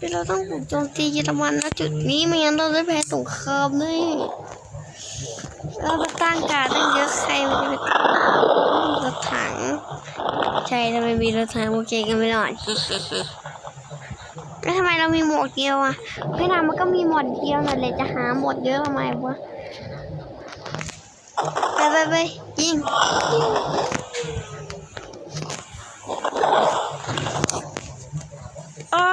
เราต้องบุกโจมตีเยอรมันนะจุดนี้ไม่งั้นเราจะแพ้สงครามแน่เราไปตั้งการตั้งเยอะใครมันจะไปรถถัง ใช่ทำไมมีรถถังโอเคกันไม่รอดแล้วทำไมเรามีหมวกเดียวอะพี่นามันก็มีหมวกเดียวนั่นแหละจะหาหมวกเยอะทำไมวะไปไปไปยิงยิงอ๋อ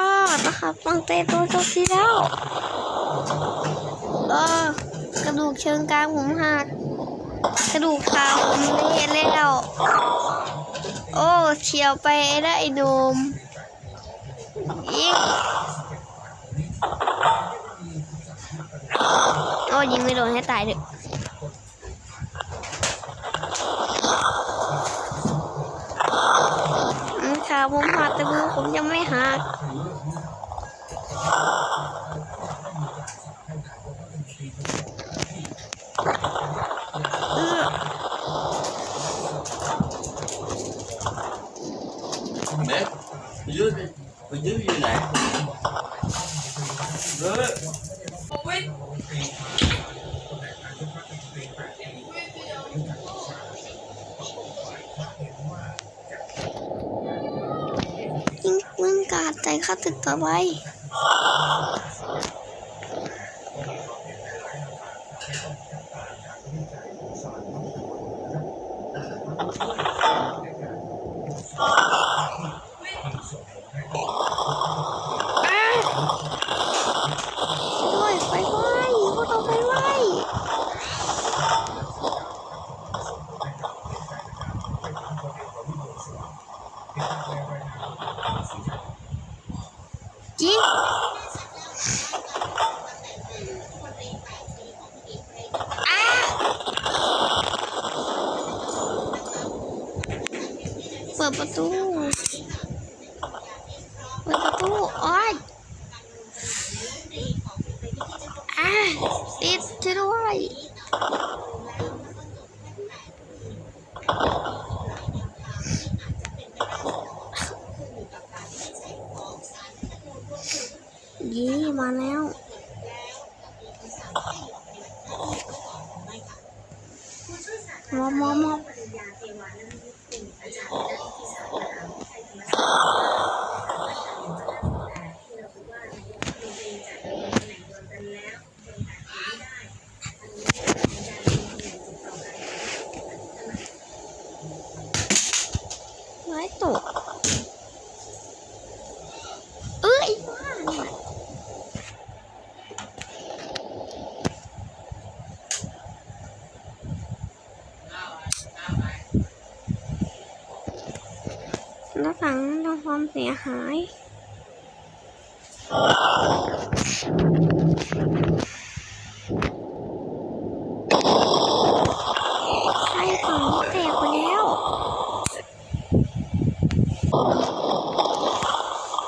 ตังเตะตัวจบที่แล้วเออกระดูกเชิงกรานผมหักกระดูกขาผมเละแล้วโอ้เฉียวไปได้ไอ้หนมยิงโอ้ยิงไม่โดนให้ตายเถอะขาผมหักแต่มือผมยังไม่หัก เออ Mẹ, ở dưới đi, ở dưới như này. Rớt. ยิงปืนกาด ใส่ข้าตึกต่อไปอ้าช่วยไฟไหม้พวกเราไฟไหม้ยิงอ้าเปิดประตู เปิดประตูโอ้ยอ่าติดช่วยด้วยยี่มาแล้ว อบมอบมอบไม้ตกเอ้ย บ้าเนี่ยหน้าต่างทำความเสียหายใช่ฝั่งนี้แตกไปแล้ว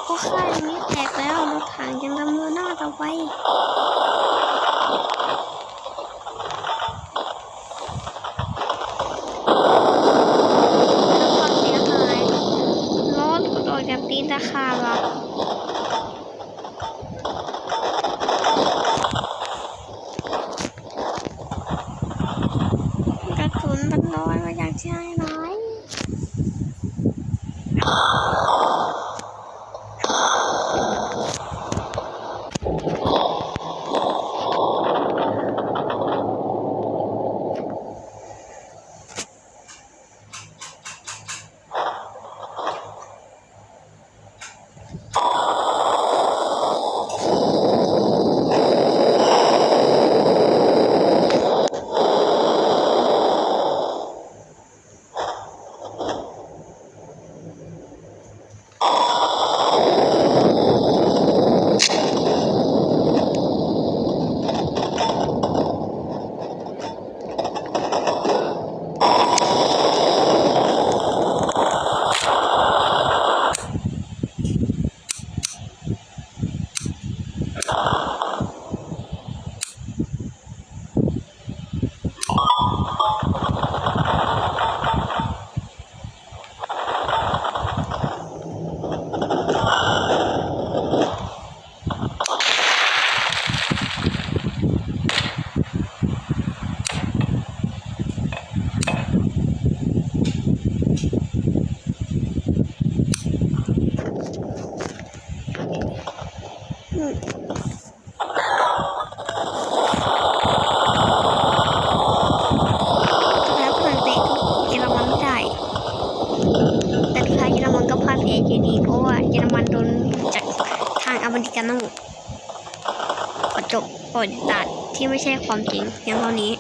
ก็ค่ายนี้แตกแล้วรถถังยังดำเนินหน้าต่อไปความเสียหายรถหลุดออก จากตีนตะขาบอะกระสุนมันลอยมาจากที่ไหน แล้วมันเป็นเยอรมันไม่แต่สุดท้ายเยอรมันก็พ่ายแพ้อยู่ดี เพราะว่าเยอรมันโดนจากทางอเมริกันโน่ขอจบประวัติศาสตร์ที่ไม่ใช่ความจริงอย่างเท่านี้